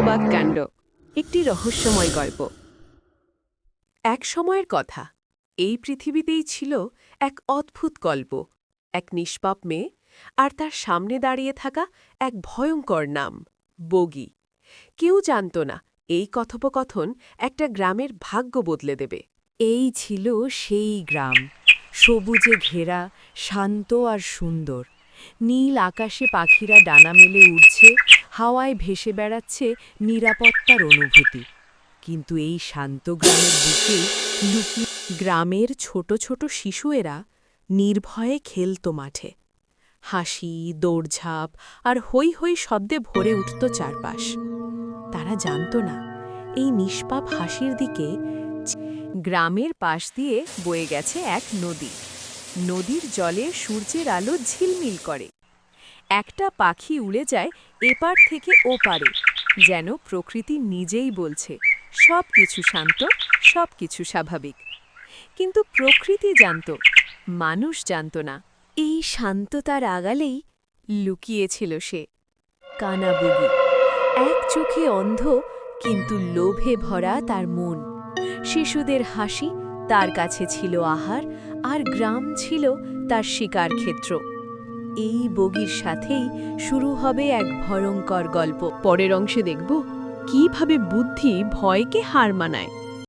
অবাক কাণ্ড। একটি রহস্যময় গল্প। এক সময়ের কথা। এই পৃথিবীতেই ছিল এক অদ্ভুত গল্প। এক নিষ্পাপ মেয়ে আর তার সামনে দাঁড়িয়ে থাকা এক ভয়ঙ্কর নাম, বগি। কেউ জানত না এই কথোপকথন একটা গ্রামের ভাগ্য বদলে দেবে। এই ছিল সেই গ্রাম। সবুজে ঘেরা, শান্ত আর সুন্দর। নীল আকাশে পাখিরা ডানা মেলে উড়ছে হাওয়ায় ভেসে বেড়াচ্ছে নিরাপত্তার অনুভূতি। কিন্তু এই শান্ত গ্রামের বুকে লুকিয়ে গ্রামের ছোট ছোট শিশুয়েরা নির্ভয়ে খেলত মাঠে। হাসি, দৌড়ঝাঁপ আর হৈ হৈ শব্দে ভরে উঠত চারপাশ। তারা জানত না, এই নিষ্পাপ হাসির দিকে গ্রামের পাশ দিয়ে বয়ে গেছে এক নদী। নদীর জলে সূর্যের আলো ঝিলমিল করে। একটা পাখি উড়ে যায় এপার থেকে ওপারে, যেন প্রকৃতি নিজেই বলছে, সব কিছু শান্ত, সব কিছু স্বাভাবিক। কিন্তু প্রকৃতি জানত, মানুষ জানত না। এই শান্ততার আগালেই লুকিয়েছিল সে কানাবুগি এক চোখে অন্ধ, কিন্তু লোভে ভরা তার মন। শিশুদের হাসি, তার কাছে ছিল আহার, আর গ্রাম ছিল তার শিকার ক্ষেত্র। এই বগির সাথেই শুরু হবে এক ভয়ঙ্কর গল্প। পরের অংশে দেখব কীভাবে বুদ্ধি ভয়কে হার মানায়।